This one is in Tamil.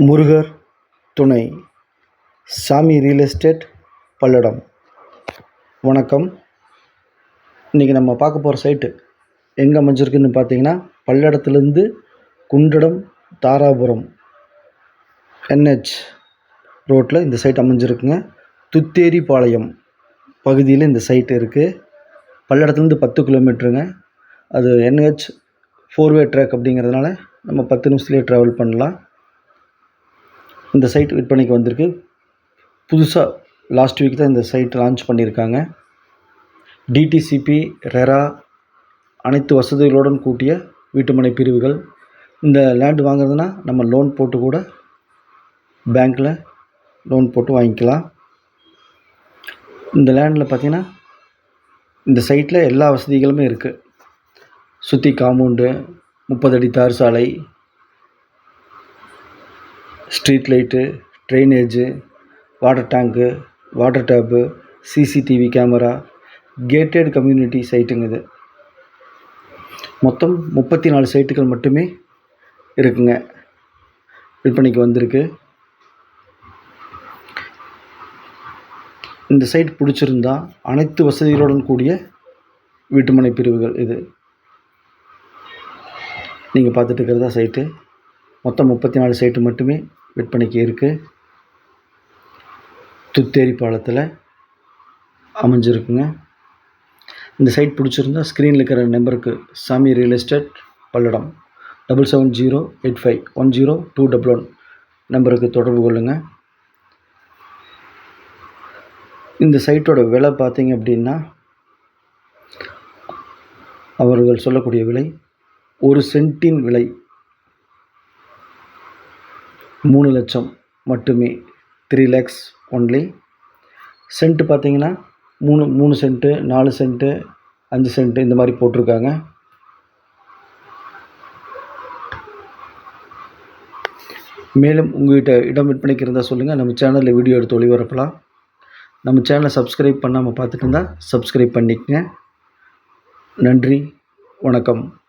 முருகர் துணை. சாமி ரியல் எஸ்டேட் பல்லடம். வணக்கம். இன்றைக்கி நம்ம பார்க்க போகிற சைட்டு எங்கே அமைஞ்சிருக்குன்னு பார்த்தீங்கன்னா பல்லடத்துலேருந்து குண்டடம் தாராபுரம் என்ஹெச் ரோட்டில் இந்த சைட் அமைஞ்சிருக்குங்க. துத்தேரிபாளையம் பகுதியில் இந்த சைட்டு இருக்குது பல்லடத்துலேருந்து பத்து கிலோமீட்டருங்க அது என்ஹெச் ஃபோர்வே ட்ராக் அப்படிங்கிறதுனால நம்ம பத்து நிமிஷத்துலேயே ட்ராவல் பண்ணலாம். இந்த சைட் விற்பனைக்கு வந்திருக்கு. புதுசாக லாஸ்ட் வீக் தான் இந்த சைட் லான்ச் பண்ணியிருக்காங்க. டிடிசிபி ரெரா அனைத்து வசதிகளுடன் கூட்டிய வீட்டுமனை பிரிவுகள். இந்த லேண்ட் வாங்குறதுனா நம்ம லோன் போட்டு கூட பேங்க்கில் லோன் போட்டு வாங்கிக்கலாம். இந்த லேண்டில் பார்த்திங்கன்னா இந்த சைட்டில் எல்லா வசதிகளுமே இருக்குது சுற்றி காம்பவுண்டு முப்பது அடி தார் சாலை street light drainage water tank water tap CCTV camera gated community சைட்டுங்க இது. மொத்தம் முப்பத்தி நாலு சைட்டுகள் மட்டுமே இருக்குங்க. விற்பனைக்கு வந்திருக்கு. இந்த சைட் பிடிச்சிருந்தா அனைத்து வசதிகளுடன் கூடிய வீட்டுமனை பிரிவுகள் இது. நீங்கள் பார்த்துட்டு இருக்கிறதா சைட்டு. மொத்தம் முப்பத்தி நாலு சைட்டு மட்டுமே விற்பனைக்கு இருக்குது துத்தேரி பாலத்தில் அமைஞ்சிருக்குங்க. இந்த சைட் பிடிச்சிருந்தா ஸ்க்ரீனில் இருக்கிற நம்பருக்கு Sami real estate Palladam double seven zero eight five one zero two double one நம்பருக்கு தொடர்பு கொள்ளுங்கள் இந்த சைட்டோட விலை பார்த்தீங்க அப்படின்னா அவர்கள் சொல்லக்கூடிய விலை ஒரு சென்ட்டின் விலை மூணு லட்சம் மட்டுமே. த்ரீ லேக்ஸ் ஒன்லி சென்ட்டு பார்த்தீங்கன்னா மூணு மூணு சென்ட்டு நாலு சென்ட்டு அஞ்சு சென்ட்டு இந்த மாதிரி போட்டிருக்காங்க. மேலும் உங்கள்கிட்ட இடம் விற்பனைக்கு இருந்தால் சொல்லுங்கள் நம்ம சேனலில் வீடியோ எடுத்து ஒளிபரப்பலாம். நம்ம சேனலை சப்ஸ்கிரைப் பண்ணாமல் பார்த்துட்டு இருந்தால் சப்ஸ்கிரைப் பண்ணிக்கங்க. நன்றி வணக்கம்.